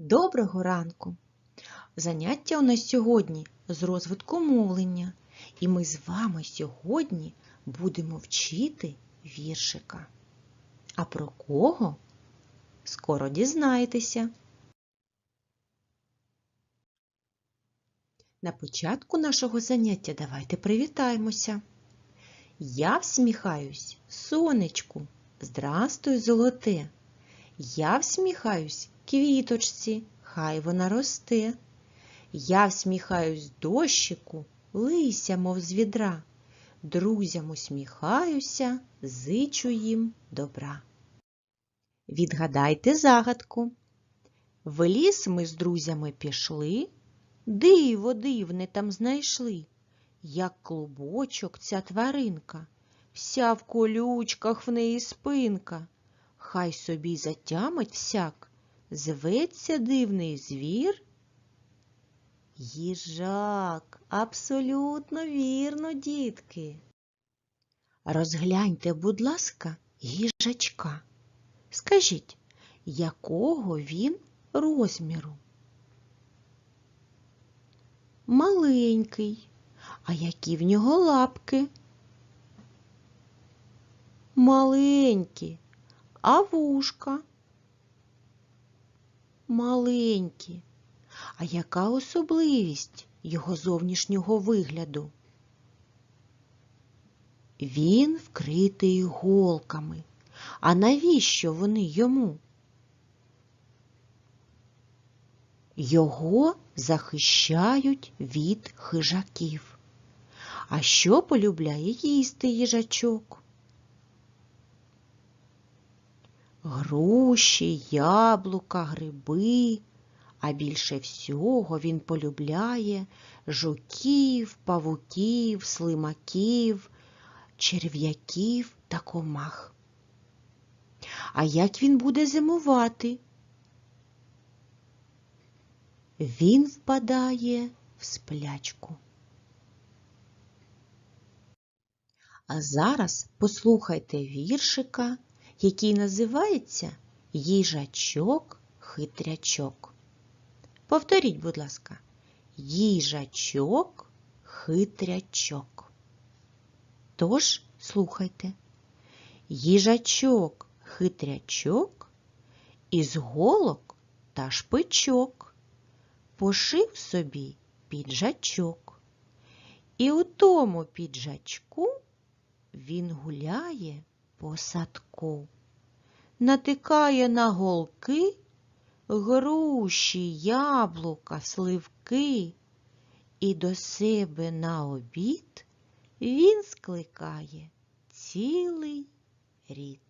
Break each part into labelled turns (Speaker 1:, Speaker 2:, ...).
Speaker 1: Доброго ранку! Заняття у нас сьогодні з розвитку мовлення, і ми з вами сьогодні будемо вчити віршика. А про кого? Скоро дізнаєтеся. На початку нашого заняття давайте привітаємося. Я всміхаюсь сонечку. Здрастуй, золоте. Я всміхаюсь квіточці, хай вона росте. Я всміхаюсь дощику, лися, мов з відра. Друзям усміхаюся, зичу їм добра. Відгадайте загадку. В ліс ми з друзями пішли, диво дивне там знайшли, як клубочок ця тваринка, вся в колючках в неї спинка. Хай собі затямить всяк, зветься дивний звір. Їжак, абсолютно вірно, дітки. Розгляньте, будь ласка, їжачка. Скажіть, якого він розміру? Маленький. А які в нього лапки? Маленькі. А вушка? Маленькі. А яка особливість його зовнішнього вигляду? Він вкритий голками. А навіщо вони йому? Його захищають від хижаків. А що полюбляє їсти їжачок? Груші, яблука, гриби, а більше всього він полюбляє жуків, павуків, слимаків, черв'яків та комах. А як він буде зимувати? Він впадає в сплячку. А зараз послухайте віршика, який називається Їжачок хитрячок. Повторіть, будь ласка, їжачок хитрячок. Тож слухайте. Їжачок хитрячок із голок та шпичок пошив собі піджачок. І у тому піджачку він гуляє по садку, натикає на голки груші, яблука, сливки, і до себе на обід він скликає цілий рід.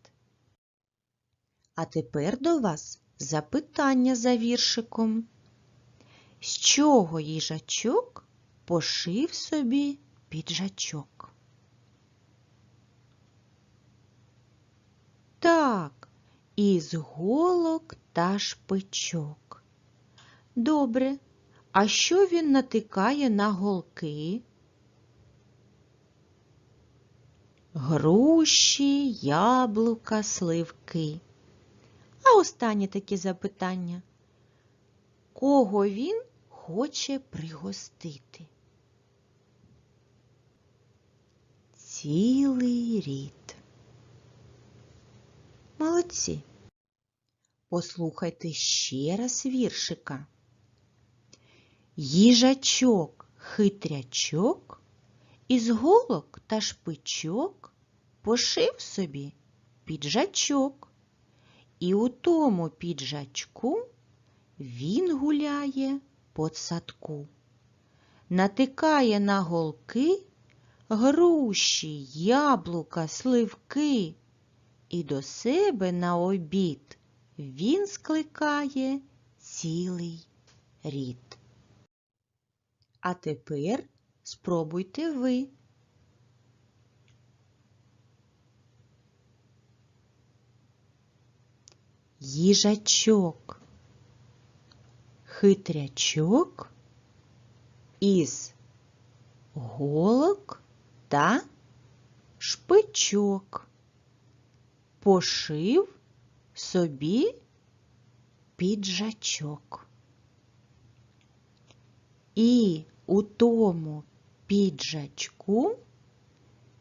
Speaker 1: А тепер до вас запитання за віршиком. З чого їжачок пошив собі піджачок? Так, із голок та шпичок. Добре, а що він натикає на голки? Груші, яблука, сливки. А останнє таке запитання. Кого він хоче пригостити? Цілий рід. Молодці. Послухайте ще раз віршика. Їжачок хитрячок із голок та шпичок пошив собі піджачок. І у тому піджачку він гуляє по садку, натикає на голки груші, яблука, сливки, і до себе на обід він скликає цілий рід. А тепер спробуйте ви. Їжачок, хитрячок із голок та шпичок пошив собі піджачок. І у тому піджачку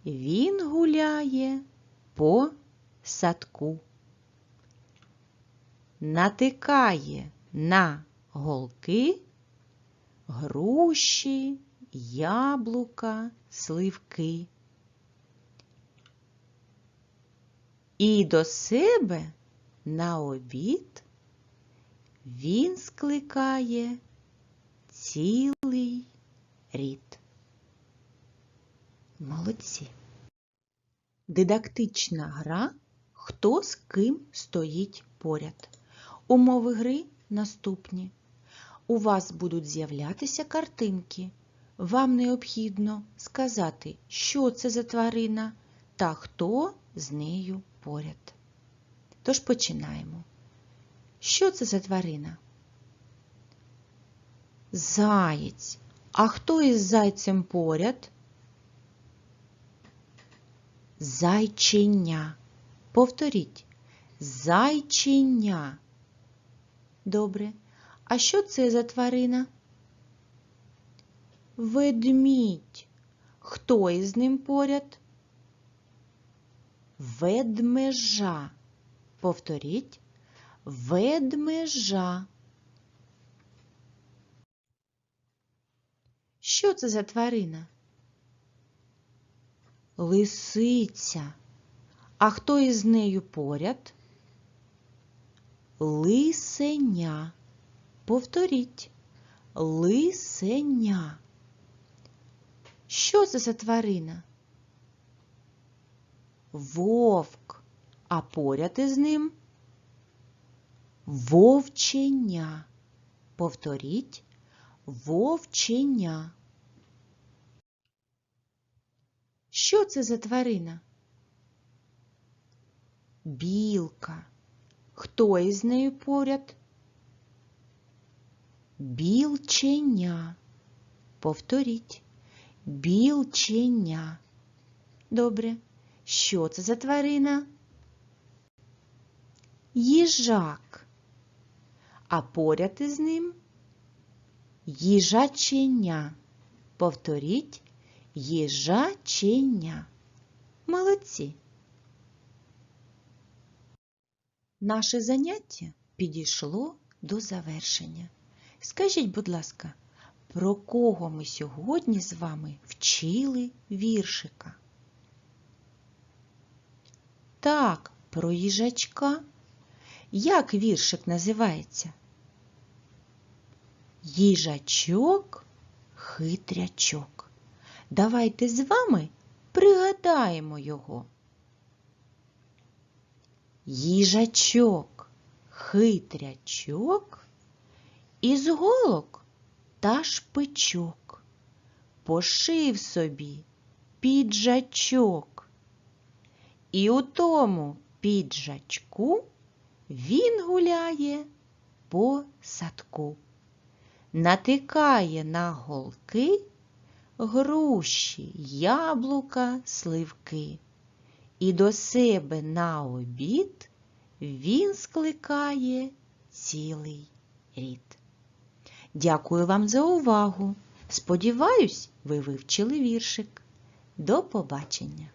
Speaker 1: він гуляє по садку, натикає на голки груші, яблука, сливки. І до себе на обід він скликає цілий рід. Молодці. Дидактична гра Хто з ким стоїть поряд. Умови гри наступні. У вас будуть з'являтися картинки. Вам необхідно сказати, що це за тварина та хто з нею поряд. Тож починаємо. Що це за тварина? Заєць. А хто із зайцем поряд? Зайчиня. Повторіть. Зайчиня. Добре. А що це за тварина? Ведмідь. Хто із ним поряд? Ведмежа. Повторіть. Ведмежа. Що це за тварина? Лисиця. А хто із нею поряд? Лисеня. Повторіть. Лисеня. Що це за тварина? Вовк. А поряд із ним вовченя. Повторіть вовченя. Що це за тварина? Білка. Хто із нею поряд? Білченя. Повторіть. Білченя. Добре. Що це за тварина? Їжак. А поряд із ним їжаченя. Повторіть їжаченя. Молодці. Наше заняття підійшло до завершення. Скажіть, будь ласка, про кого ми сьогодні з вами вчили віршика? Так, про їжачка. Як віршик називається? Їжачок хитрячок. Давайте з вами пригадаємо його. Їжачок, хитрячок, із голок та шпичок пошив собі піджачок. І у тому піджачку він гуляє по садку, натикає на голки груші, яблука, сливки. І до себе на обід він скликає цілий рід. Дякую вам за увагу. Сподіваюсь, ви вивчили віршик. До побачення!